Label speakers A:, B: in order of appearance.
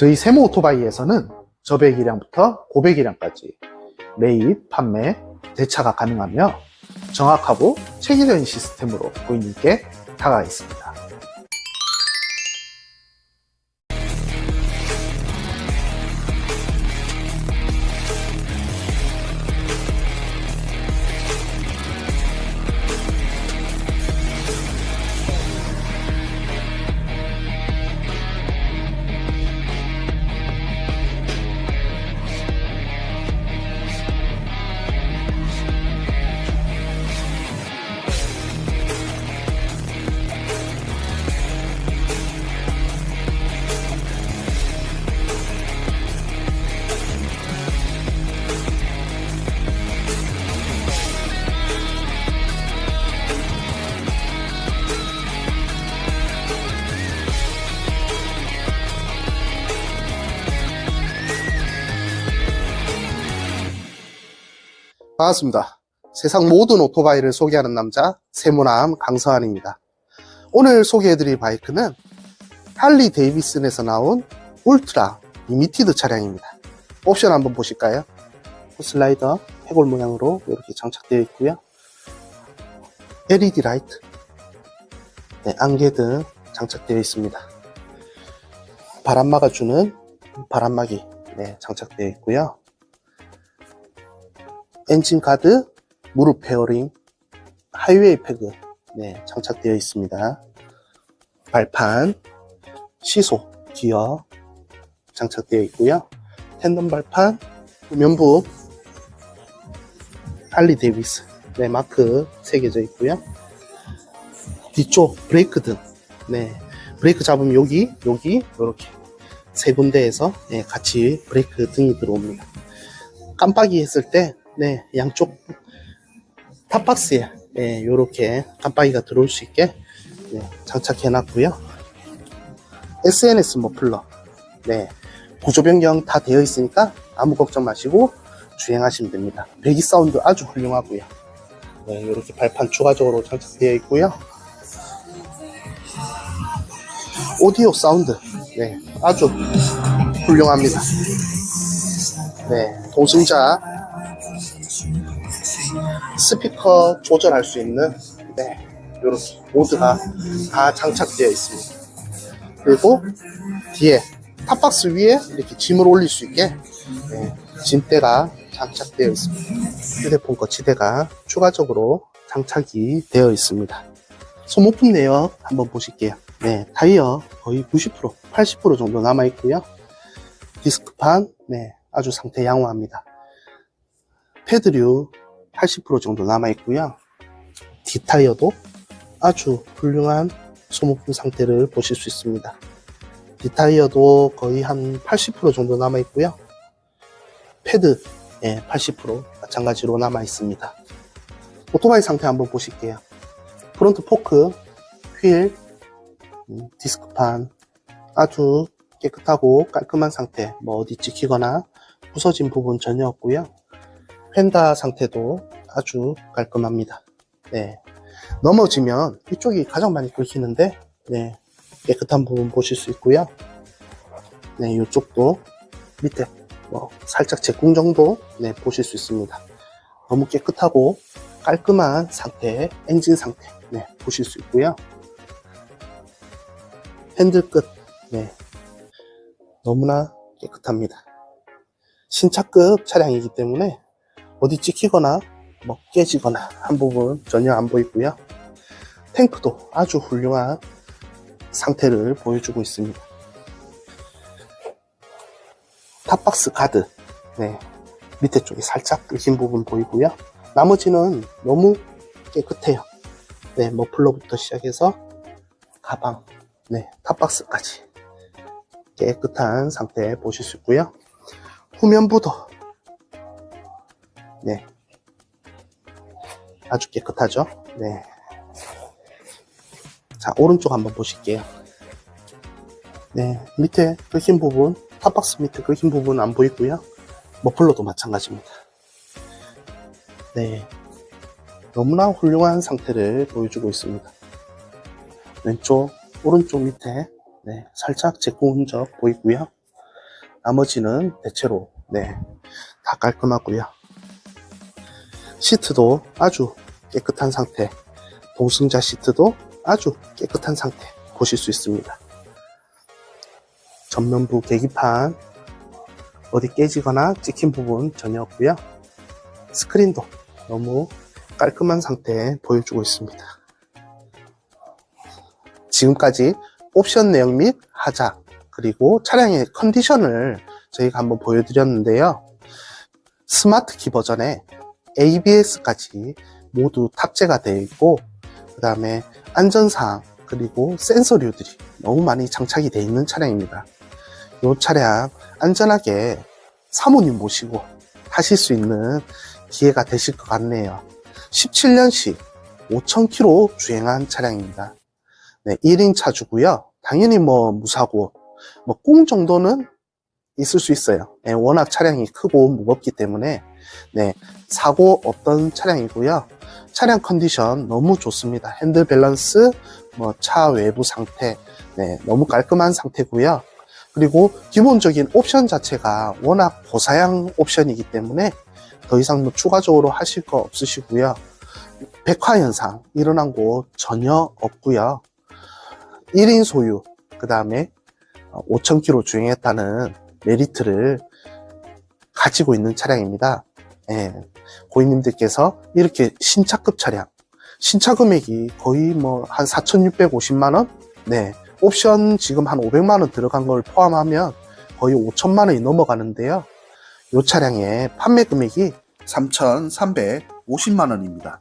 A: 저희 세모 오토바이에서는 저배기량부터 고배기량까지 매입, 판매, 대차가 가능하며 정확하고 체계적인 시스템으로 고객님께 다가가겠습니다. 반갑습니다. 세상 모든 오토바이를 소개하는 남자 세모남 강서한입니다. 오늘 소개해드릴 바이크는 할리 데이비슨에서 나온 울트라 리미티드 차량입니다. 옵션 한번 보실까요? 슬라이더 해골 모양으로 이렇게 장착되어 있고요. LED 라이트, 네, 안개등 장착되어 있습니다. 바람 막아주는 바람막이 네, 장착되어 있고요. 엔진 가드, 무릎 페어링, 하이웨이 패드 네, 장착되어 있습니다. 발판, 시소, 기어 장착되어 있고요. 텐덤 발판, 후면부, 할리 데이비스 네, 마크 새겨져 있고요. 뒤쪽 브레이크 등, 네, 브레이크 잡으면 여기, 여기 이렇게 세 군데에서 네, 같이 브레이크 등이 들어옵니다. 깜빡이 했을 때 네, 양쪽 탑박스에 네, 이렇게 깜빡이가 들어올 수 있게 네, 장착해 놨고요. SNS 머플러 네, 구조 변경 다 되어 있으니까 아무 걱정 마시고 주행하시면 됩니다. 배기 사운드 아주 훌륭하고요. 네, 이렇게 발판 추가적으로 장착되어 있고요. 오디오 사운드 네, 아주 훌륭합니다. 네, 도승자 스피커 조절할 수 있는 네, 이렇게 모드가 다 장착되어 있습니다. 그리고 뒤에 탑박스 위에 이렇게 짐을 올릴 수 있게 네, 짐대가 장착되어 있습니다. 휴대폰 거치대가 추가적으로 장착이 되어 있습니다. 소모품 내역 한번 보실게요. 네, 타이어 거의 90%, 80% 정도 남아 있고요. 디스크판, 네, 아주 상태 양호합니다. 패드류 80% 정도 남아 있고요. 뒷타이어도 아주 훌륭한 소모품 상태를 보실 수 있습니다. 뒷타이어도 거의 한 80% 정도 남아 있고요. 패드 예, 80% 마찬가지로 남아 있습니다. 오토바이 상태 한번 보실게요. 프론트 포크, 휠, 음, 디스크판 아주 깨끗하고 깔끔한 상태, 뭐 어디 찍히거나 부서진 부분 전혀 없고요. 펜다 상태도 아주 깔끔합니다. 네. 넘어지면 이쪽이 가장 많이 긁히는데, 네. 깨끗한 부분 보실 수 있고요. 네, 이쪽도 밑에 뭐 살짝 제궁 정도 네, 보실 수 있습니다. 너무 깨끗하고 깔끔한 상태, 엔진 상태 네, 보실 수 있고요. 핸들 끝 네, 너무나 깨끗합니다. 신차급 차량이기 때문에 어디 찍히거나 뭐 깨지거나 한 부분 전혀 안 보이고요. 탱크도 아주 훌륭한 상태를 보여주고 있습니다. 탑박스 가드, 네, 밑에 쪽이 살짝 긁힌 부분 보이고요. 나머지는 너무 깨끗해요. 네, 머플러부터 시작해서 가방, 네, 탑박스까지 깨끗한 상태 보실 수 있고요. 후면부도 네, 아주 깨끗하죠. 네. 자, 오른쪽 한번 보실게요. 네, 밑에 긁힌 부분, 탑박스 밑에 긁힌 부분 안 보이고요. 머플러도 마찬가지입니다. 네, 너무나 훌륭한 상태를 보여주고 있습니다. 왼쪽, 오른쪽 밑에 네, 살짝 제고 흔적 보이고요. 나머지는 대체로 네, 다 깔끔하고요. 시트도 아주 깨끗한 상태. 동승자 시트도 아주 깨끗한 상태 보실 수 있습니다. 전면부 계기판 어디 깨지거나 찍힌 부분 전혀 없고요. 스크린도 너무 깔끔한 상태 보여주고 있습니다. 지금까지 옵션 내용 및 하자 그리고 차량의 컨디션을 저희가 한번 보여드렸는데요. 스마트 키 버전에 ABS까지 모두 탑재가 되어 있고 그 다음에 안전사항 그리고 센서류들이 너무 많이 장착이 되어 있는 차량입니다. 이 차량 안전하게 사모님 모시고 타실 수 있는 기회가 되실 것 같네요. 17년식 5,000km 주행한 차량입니다. 네, 1인 차주고요. 당연히 뭐 무사고 뭐꿈 정도는 있을 수 있어요. 네, 워낙 차량이 크고 무겁기 때문에 네, 사고 없던 차량이고요. 차량 컨디션 너무 좋습니다. 핸들 밸런스, 뭐 차 외부 상태, 네, 너무 깔끔한 상태고요. 그리고 기본적인 옵션 자체가 워낙 고사양 옵션이기 때문에 더 이상 뭐 추가적으로 하실 거 없으시고요. 백화 현상 일어난 곳 전혀 없고요. 1인 소유, 그 다음에 5,000km 주행했다는 메리트를 가지고 있는 차량입니다. 예, 고객님들께서 이렇게 신차급 차량, 신차 금액이 거의 뭐 한 4,650만 원? 네, 옵션 지금 한 500만 원 들어간 걸 포함하면 거의 5천만 원이 넘어가는데요. 이 차량의 판매 금액이 3,350만 원입니다.